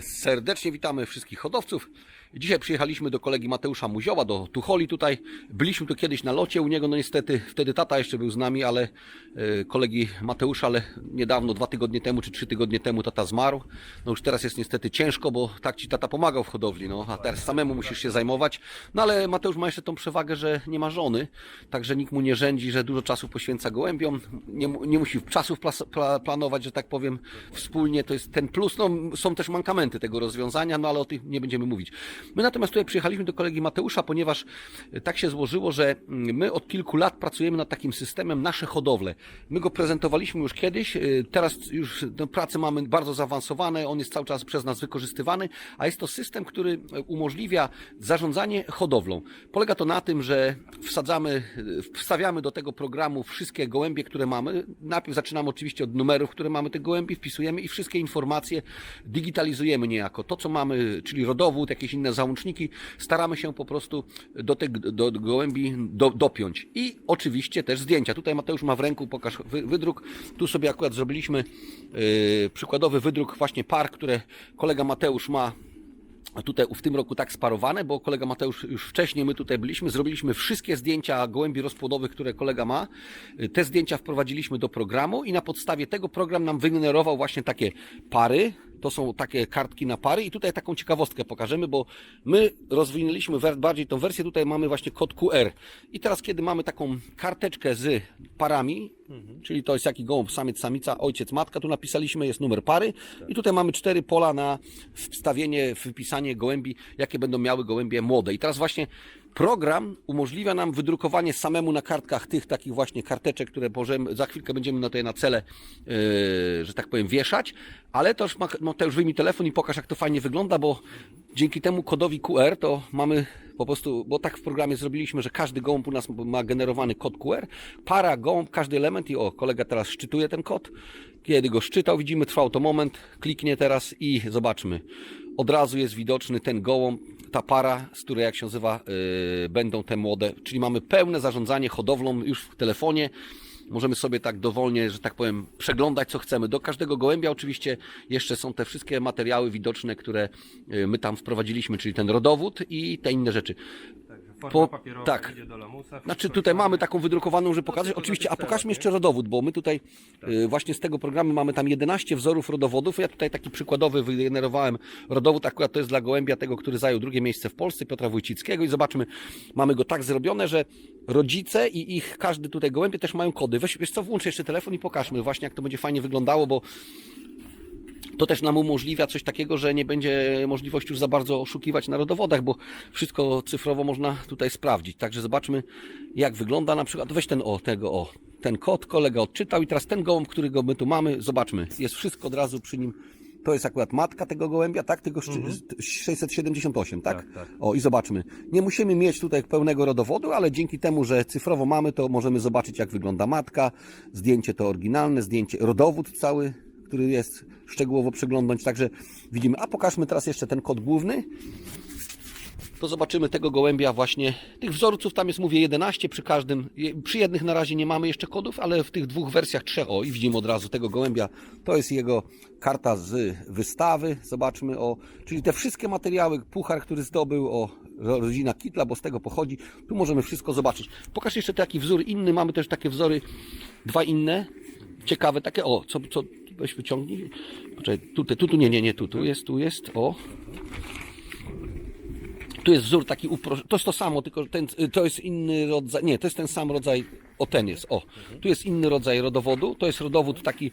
Serdecznie witamy wszystkich hodowców. Dzisiaj przyjechaliśmy do kolegi Mateusza Muzioła, do Tucholi tutaj. Byliśmy tu kiedyś na locie u niego, no niestety wtedy tata jeszcze był z nami, ale e, kolegi Mateusza, ale niedawno, dwa tygodnie temu czy trzy tygodnie temu tata zmarł. No już teraz jest niestety ciężko, bo tak ci tata pomagał w hodowli, no a teraz samemu musisz się zajmować. No ale Mateusz ma jeszcze tą przewagę, że nie ma żony, także nikt mu nie rzędzi, że dużo czasu poświęca gołębiom. Nie, nie musi czasów planować, że tak powiem, wspólnie. To jest ten plus. No, są też mankamenty tego rozwiązania, no ale o tych nie będziemy mówić. My natomiast tutaj przyjechaliśmy do kolegi Mateusza, ponieważ e, tak się złożyło, że mm, my od kilku lat pracujemy nad takim systemem nasze hodowle. My go prezentowaliśmy już kiedyś, e, teraz już no, prace mamy bardzo zaawansowane, on jest cały czas przez nas wykorzystywany, a jest to system, który e, umożliwia zarządzanie hodowlą. Polega to na tym, że wsadzamy, wstawiamy do tego programu wszystkie gołębie, które mamy. Najpierw zaczynamy oczywiście od numerów, które mamy tych gołębi, wpisujemy i wszystkie informacje digitalizujemy niejako. To, co mamy, czyli rodowód, jakieś inne załączniki, staramy się po prostu do tych do, do gołębi do, dopiąć. I oczywiście też zdjęcia. Tutaj Mateusz ma w ręku, pokaż wy, wydruk. Tu sobie akurat zrobiliśmy yy, przykładowy wydruk właśnie par, które kolega Mateusz ma tutaj w tym roku tak sparowane, bo kolega Mateusz już wcześniej my tutaj byliśmy, zrobiliśmy wszystkie zdjęcia gołębi rozpłodowych, które kolega ma. Te zdjęcia wprowadziliśmy do programu i na podstawie tego program nam wygenerował właśnie takie pary. To są takie kartki na pary i tutaj taką ciekawostkę pokażemy, bo my rozwinęliśmy bardziej tą wersję, tutaj mamy właśnie kod QR. I teraz kiedy mamy taką karteczkę z parami, czyli to jest jaki gołąb, samiec, samica, ojciec, matka, tu napisaliśmy, jest numer pary i tutaj mamy cztery pola na wstawienie, wypisanie gołębi, jakie będą miały gołębie młode. I teraz właśnie program umożliwia nam wydrukowanie samemu na kartkach tych takich właśnie karteczek, które możemy, za chwilkę będziemy na na cele, yy, że tak powiem, wieszać, ale też ma, Mateusz wyjmij telefon i pokaż, jak to fajnie wygląda, bo dzięki temu kodowi QR to mamy po prostu, bo tak w programie zrobiliśmy, że każdy gołąb u nas ma generowany kod QR, para, gołąb, każdy element i o, kolega teraz szczytuje ten kod. Kiedy go szczytał, widzimy, trwał to moment, kliknie teraz i zobaczmy. Od razu jest widoczny ten gołąb, ta para, z której jak się nazywa, yy, będą te młode, czyli mamy pełne zarządzanie hodowlą już w telefonie. Możemy sobie tak dowolnie, że tak powiem, przeglądać co chcemy. Do każdego gołębia oczywiście jeszcze są te wszystkie materiały widoczne, które y, my tam wprowadziliśmy, czyli ten rodowód i te inne rzeczy. Forma Po- papierowa tak. idzie do lamusa. Znaczy tutaj mamy taką wydrukowaną, żeby pokazać. Oczywiście, a pokażmy jeszcze rodowód, bo my tutaj y, właśnie z tego programu mamy tam 11 wzorów rodowodów. Ja tutaj taki przykładowy wygenerowałem rodowód, akurat to jest dla gołębia tego, który zajął drugie miejsce w Polsce, Piotra Wójcickiego i zobaczmy, mamy go tak zrobione, że rodzice i ich każdy tutaj gołębie też mają kody. Weź, wiesz co, włącz jeszcze telefon i pokażmy właśnie, jak to będzie fajnie wyglądało, bo to też nam umożliwia coś takiego, że nie będzie możliwości już za bardzo oszukiwać na rodowodach, bo wszystko cyfrowo można tutaj sprawdzić. Także zobaczmy, jak wygląda na przykład. Weź ten o, tego o, ten kod, kolega odczytał i teraz ten gołąb, którego my tu mamy, zobaczmy. Jest wszystko od razu przy nim. To jest akurat matka tego gołębia, tak? Tego szczy- 678, tak? Tak, tak. O i zobaczmy. Nie musimy mieć tutaj pełnego rodowodu, ale dzięki temu, że cyfrowo mamy, to możemy zobaczyć, jak wygląda matka. Zdjęcie to oryginalne, zdjęcie, rodowód cały, który jest szczegółowo przeglądnąć. Także widzimy. A pokażmy teraz jeszcze ten kod główny. To zobaczymy tego gołębia właśnie. Tych wzorców tam jest, mówię, 11 przy każdym. Przy jednych na razie nie mamy jeszcze kodów, ale w tych dwóch wersjach trzech. O, i widzimy od razu tego gołębia. To jest jego karta z wystawy. Zobaczmy, o, czyli te wszystkie materiały, puchar, który zdobył, o, ro- rodzina Kitla, bo z tego pochodzi. Tu możemy wszystko zobaczyć. Pokaż jeszcze taki wzór inny. Mamy też takie wzory, dwa inne. Ciekawe takie, o, co, co, weź wyciągnij. Poczekaj, tutaj, tu, tu, nie, nie, nie, tu, tu jest, tu jest, o. Tu jest wzór taki uproszczony. To jest to samo, tylko ten, to jest inny rodzaj. Nie, to jest ten sam rodzaj. O ten jest. O. Tu jest inny rodzaj rodowodu. To jest rodowód taki,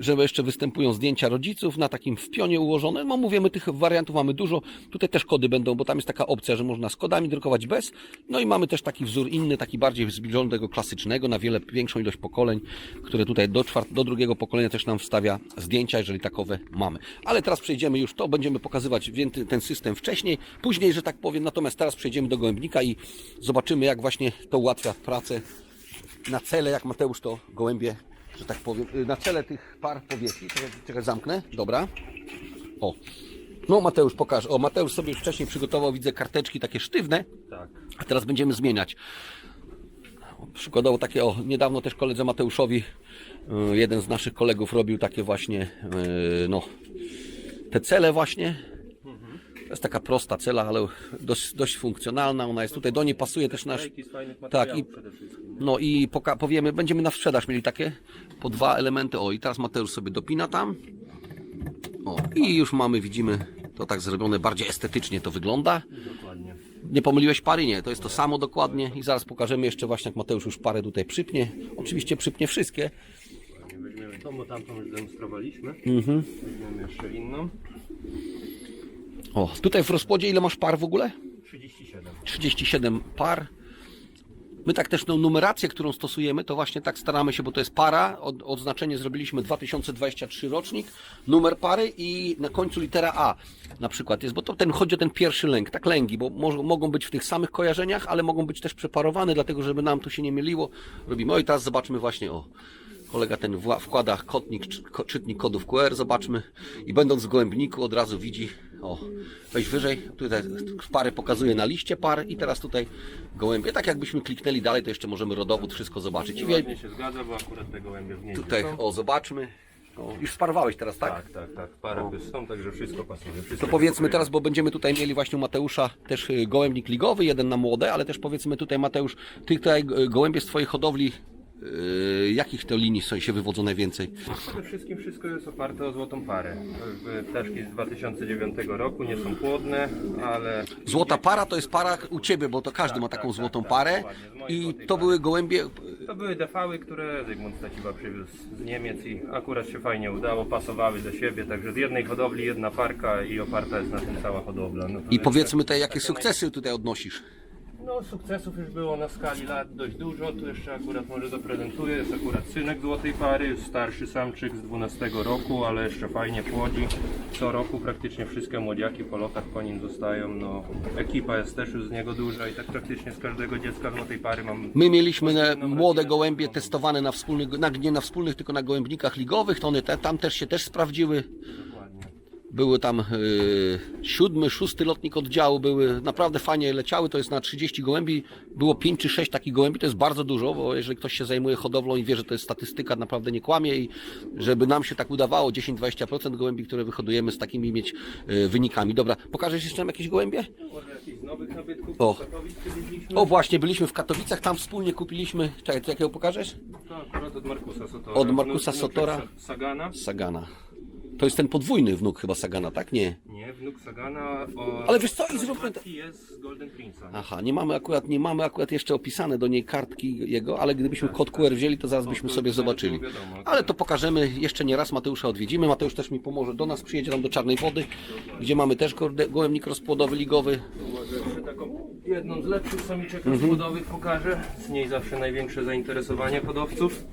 że jeszcze występują zdjęcia rodziców na takim w pionie ułożone. No mówię, my tych wariantów mamy dużo. Tutaj też kody będą, bo tam jest taka opcja, że można z kodami drukować bez. No i mamy też taki wzór inny, taki bardziej zbliżony do klasycznego, na wiele większą ilość pokoleń, które tutaj do, czwart, do drugiego pokolenia też nam wstawia zdjęcia, jeżeli takowe mamy. Ale teraz przejdziemy już to, będziemy pokazywać ten system wcześniej, później, że tak powiem. Natomiast teraz przejdziemy do gołębnika i zobaczymy, jak właśnie to ułatwia pracę na cele, jak Mateusz to gołębie, że tak powiem, y, na cele tych par powiesi. Czekaj, czekaj zamknę. Dobra. O. No Mateusz, pokaż. O, Mateusz sobie już wcześniej przygotował, widzę, karteczki takie sztywne, Tak. a teraz będziemy zmieniać. Przykładowo takie, o, niedawno też koledze Mateuszowi, y, jeden z naszych kolegów robił takie właśnie, y, no, te cele właśnie. To jest taka prosta cela, ale dość, dość funkcjonalna. Ona jest tutaj, do niej pasuje też nasz... Tak, i-. No i poka- powiemy, będziemy na sprzedaż mieli takie po dwa elementy. O i teraz Mateusz sobie dopina tam. O i już mamy, widzimy to tak zrobione bardziej estetycznie to wygląda. Dokładnie. Nie pomyliłeś pary? Nie, to jest to samo dokładnie i zaraz pokażemy jeszcze właśnie jak Mateusz już parę tutaj przypnie. Oczywiście przypnie wszystkie. Weźmiemy tą, bo tamtą już demonstrowaliśmy. Mhm. Weźmiemy jeszcze inną. O, tutaj w rozpodzie ile masz par w ogóle? 37. 37 par. My tak też tą numerację, którą stosujemy, to właśnie tak staramy się, bo to jest para, od, odznaczenie zrobiliśmy 2023 rocznik, numer pary i na końcu litera A na przykład jest, bo to ten, chodzi o ten pierwszy lęk, tak lęgi, bo może, mogą być w tych samych kojarzeniach, ale mogą być też przeparowane, dlatego żeby nam to się nie myliło, robimy. O i teraz zobaczmy właśnie, o, kolega ten wkłada kotnik, czy- ko- czytnik kodów QR, zobaczmy i będąc w gołębniku od razu widzi, o, weź wyżej, tutaj pary pokazuje na liście par i teraz tutaj gołębie, tak jakbyśmy kliknęli dalej, to jeszcze możemy rodowód, wszystko zobaczyć. Ładnie się zgadza, bo akurat te gołębie w niej tutaj, są. o, zobaczmy, o, już sparowałeś teraz, tak? Tak, tak, tak. Parę są, także wszystko pasuje. Wszystko To powiedzmy teraz, bo będziemy tutaj mieli właśnie u Mateusza też y, gołębnik ligowy, jeden na młode, ale też powiedzmy tutaj Mateusz, ty tutaj y, gołębie z twojej hodowli, y, jakich to linii są się wywodzą najwięcej? Przede wszystkim wszystko jest oparte o złotą parę. Ptaszki z 2009 roku nie są płodne, ale Złota para to jest para u ciebie, bo to każdy ma taką tak, złotą tak, parę dokładnie, z mojej i złotej to pary. były gołębie, to były defały, które Zygmunt Staciwa przywiózł z Niemiec i akurat się fajnie udało, pasowały do siebie, także z jednej hodowli jedna parka i oparta jest na tym cała hodowla. No to i powiedzmy tutaj jakie sukcesy tutaj odnosisz. No sukcesów już było na skali lat dość dużo, tu jeszcze akurat może zaprezentuję, jest akurat synek złotej pary, starszy samczyk z 12 roku, ale jeszcze fajnie płodzi. Co roku praktycznie wszystkie młodziaki po lokach po nim zostają, no ekipa jest też już z niego duża i tak praktycznie z każdego dziecka złotej pary mam... My mieliśmy na młode gołębie testowane na wspólnych, na, nie na wspólnych, tylko na gołębnikach ligowych, to one te, tam też się też sprawdziły. Były tam y, siódmy, szósty lotnik oddziału, były naprawdę fajnie leciały, to jest na 30 gołębi, było 5 czy 6 takich gołębi, to jest bardzo dużo, bo jeżeli ktoś się zajmuje hodowlą i wie, że to jest statystyka, naprawdę nie kłamie i żeby nam się tak udawało, 10-20% gołębi, które wyhodujemy z takimi mieć y, wynikami. Dobra, pokażesz jeszcze nam jakieś gołębie? Może jakiś z nowych nabytków O. O właśnie, byliśmy w Katowicach, tam wspólnie kupiliśmy, czekaj, to jakiego pokażesz? To akurat od Markusa Sotora. Od Markusa Wnuk- wnuk Sotora. Sa- Sagana. Sagana. To jest ten podwójny wnuk chyba Sagana, tak? Nie. Nie, wnuk Sagana. O... Ale wiesz co, i zróbmy to- jest z Golden Prince'a. Aha, nie mamy akurat, nie mamy akurat jeszcze opisane do niej kartki jego, ale gdybyśmy kod QR wzięli, to zaraz byśmy sobie zobaczyli. Ale to pokażemy jeszcze nie raz, Mateusza odwiedzimy. Mateusz też mi pomoże, do nas przyjedzie tam do Czarnej Wody, gdzie mamy też gołębnik rozpłodowy ligowy. Jedną z lepszych samiczek Mhm. rozpłodowych pokażę. Z niej zawsze największe zainteresowanie hodowców.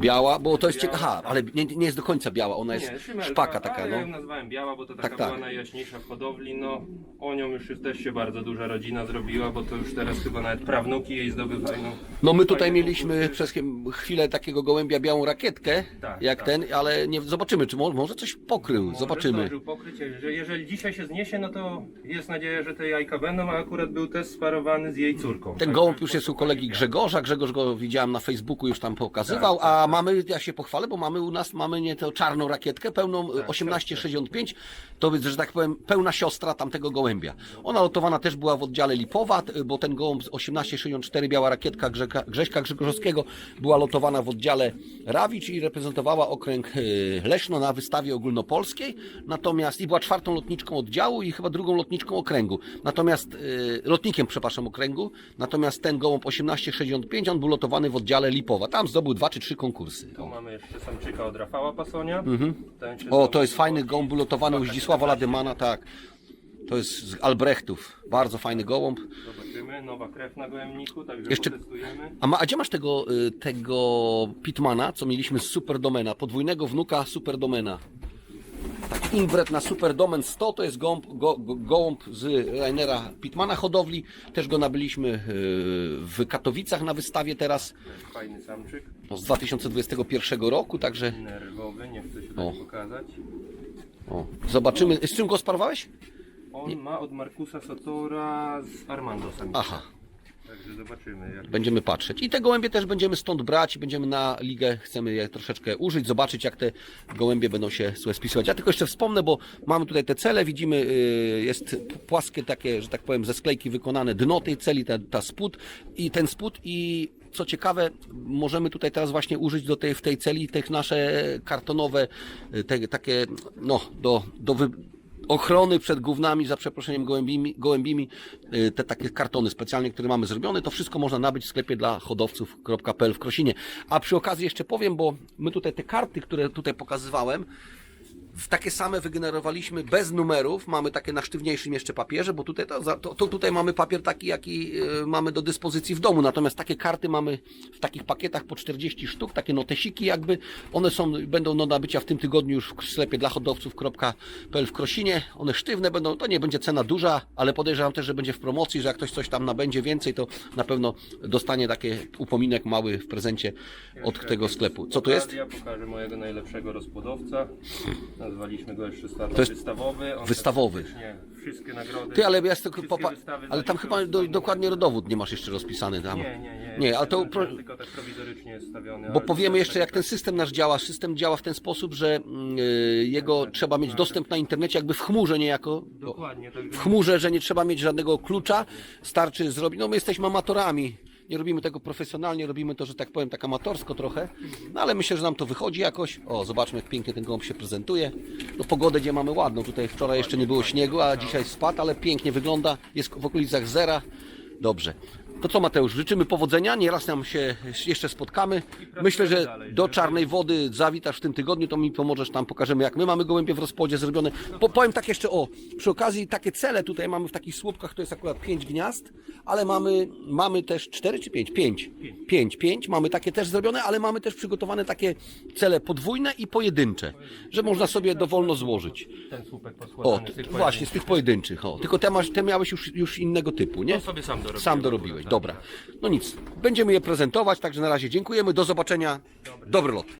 Biała, bo to jest ciekawe, aha, ale nie, nie jest do końca biała, ona jest szymelka, szpaka taka, ale ja ją no. nazwałem biała, bo to taka Tak, tak. była najjaśniejsza w hodowli. No, o nią już też się bardzo duża rodzina zrobiła, bo to już teraz chyba nawet prawnuki jej zdobywają. No my tutaj mieliśmy przez chwilę takiego gołębia białą rakietkę, Tak, jak tak. ten, ale nie zobaczymy, czy mo- może coś pokrył, Może zobaczymy. pokryć, że jeżeli dzisiaj się zniesie, no to jest nadzieja, że te jajka będą, a akurat był test sparowany z jej córką. Ten Także gołąb już jest u kolegi tak. Grzegorza. Grzegorz go widziałem na Facebooku, już tam pokazywał. A mamy, ja się pochwalę, bo mamy u nas mamy nie tę czarną rakietkę, pełną Tak, y, 1865. To jest, że tak powiem, pełna siostra tamtego gołębia. Ona lotowana też była w oddziale Lipowa, t- bo ten gołąb z 1864, biała rakietka Grzeka, Grześka Grzegorzowskiego, była lotowana w oddziale Rawicz i reprezentowała okręg y, Leszno na wystawie ogólnopolskiej. Natomiast i była czwartą lotniczką oddziału i chyba drugą lotniczką okręgu. Natomiast lotnikiem, przepraszam, okręgu. Natomiast ten gołąb 1865, on był lotowany w oddziale Lipowa. Tam zdobył dwa czy trzy konkursy. Tu mamy jeszcze samczyka od Rafała Pasonia. Ten się O, to jest fajny gołąb, był lotowany u Zdzisława Ladymana, tak. To jest z Albrechtów. Bardzo fajny gołąb. Zobaczymy, nowa krew na gołębniku, także Jeszcze- potestujemy. A, ma, a gdzie masz tego, y, tego Pitmana, co mieliśmy z Superdomena? Podwójnego wnuka Superdomena. Tak, Inbred na Superdomen 100 to jest gołąb, go, go, gołąb z Rainera Pitmana hodowli. Też go nabyliśmy y, w Katowicach na wystawie teraz Fajny samczyk, no, z 2021 roku, także nerwowy, nie chcę się O. tak pokazać. o, zobaczymy. Z czym go sparowałeś? On ma od Markusa Sotora z Armando. Aha. Także zobaczymy. Jak... Będziemy patrzeć. I te gołębie też będziemy stąd brać i będziemy na ligę, chcemy je troszeczkę użyć, zobaczyć jak te gołębie będą się słuchaj, spisywać. Ja tylko jeszcze wspomnę, bo mamy tutaj te cele, widzimy, y, jest płaskie takie, że tak powiem, ze sklejki wykonane dno tej celi, ta, ta spód i ten spód i co ciekawe, możemy tutaj teraz właśnie użyć do tej, w tej celi tych nasze kartonowe, y, te, takie, no, do, do wy, ochrony przed gównami, za przeproszeniem gołębimi, gołębimi, y, te takie kartony specjalnie, które mamy zrobione, to wszystko można nabyć w sklepie dla hodowców.pl w Krosinie. A przy okazji jeszcze powiem, bo my tutaj te karty, które tutaj pokazywałem, takie same wygenerowaliśmy bez numerów. Mamy takie na sztywniejszym jeszcze papierze, bo tutaj, to, to, to tutaj mamy papier taki, jaki y, mamy do dyspozycji w domu. Natomiast takie karty mamy w takich pakietach po 40 sztuk, takie notesiki jakby. One są, będą do nabycia w tym tygodniu już w sklepie dla hodowców.pl w Krosinie. One sztywne będą, to nie będzie cena duża, ale podejrzewam też, że będzie w promocji, że jak ktoś coś tam nabędzie więcej, to na pewno dostanie takie upominek mały w prezencie od tego sklepu. Co to jest? Ja pokażę mojego najlepszego rozpłodowca. Nazwaliśmy go jeszcze To jest wystawowy. On wystawowy. praktycznie Wszystkie nagrody. Ty, ale ja tylko wszystkie popa... wystawy Ale tam zaliczył chyba do, swoim dokładnie rodowód nie masz jeszcze rozpisany tam. Nie, nie, nie. Nie, ale to pro... Tylko tak prowizorycznie jest stawiony. Bo ale powiemy jeszcze tak- jak ten system nasz działa. System działa w ten sposób, że mm, y, jego trzeba mieć dostęp na internecie jakby w chmurze niejako. Dokładnie, także W chmurze, że nie trzeba mieć żadnego klucza. Starczy zrobić. No my jesteśmy amatorami. Nie robimy tego profesjonalnie, robimy to, że tak powiem, tak amatorsko trochę. No ale myślę, że nam to wychodzi jakoś. O, zobaczmy jak pięknie ten gołąb się prezentuje. No pogodę gdzie mamy ładną. Tutaj wczoraj jeszcze nie było śniegu, a dzisiaj spadł, ale pięknie wygląda. Jest w okolicach zera. Dobrze. To co Mateusz, życzymy powodzenia, nieraz nam się jeszcze spotkamy. Myślę, że do Czarnej Wody zawitasz w tym tygodniu, to mi pomożesz tam, pokażemy jak my mamy gołębie w rozpłodzie zrobione. Po, powiem tak jeszcze o, przy okazji takie cele tutaj mamy w takich słupkach, to jest akurat 5 gniazd, ale mamy, mamy też 4 czy 5? 5. 5, 5, mamy takie też zrobione, ale mamy też przygotowane takie cele podwójne i pojedyncze, że można sobie dowolno złożyć. ten słupek O, właśnie, z tych pojedynczych, o. Tylko te, masz, te miałeś już, już innego typu, nie? To sobie sam dorobiłem. Sam dorobiłeś, dobra. No nic, będziemy je prezentować, także na razie dziękujemy, do zobaczenia, dobry lot.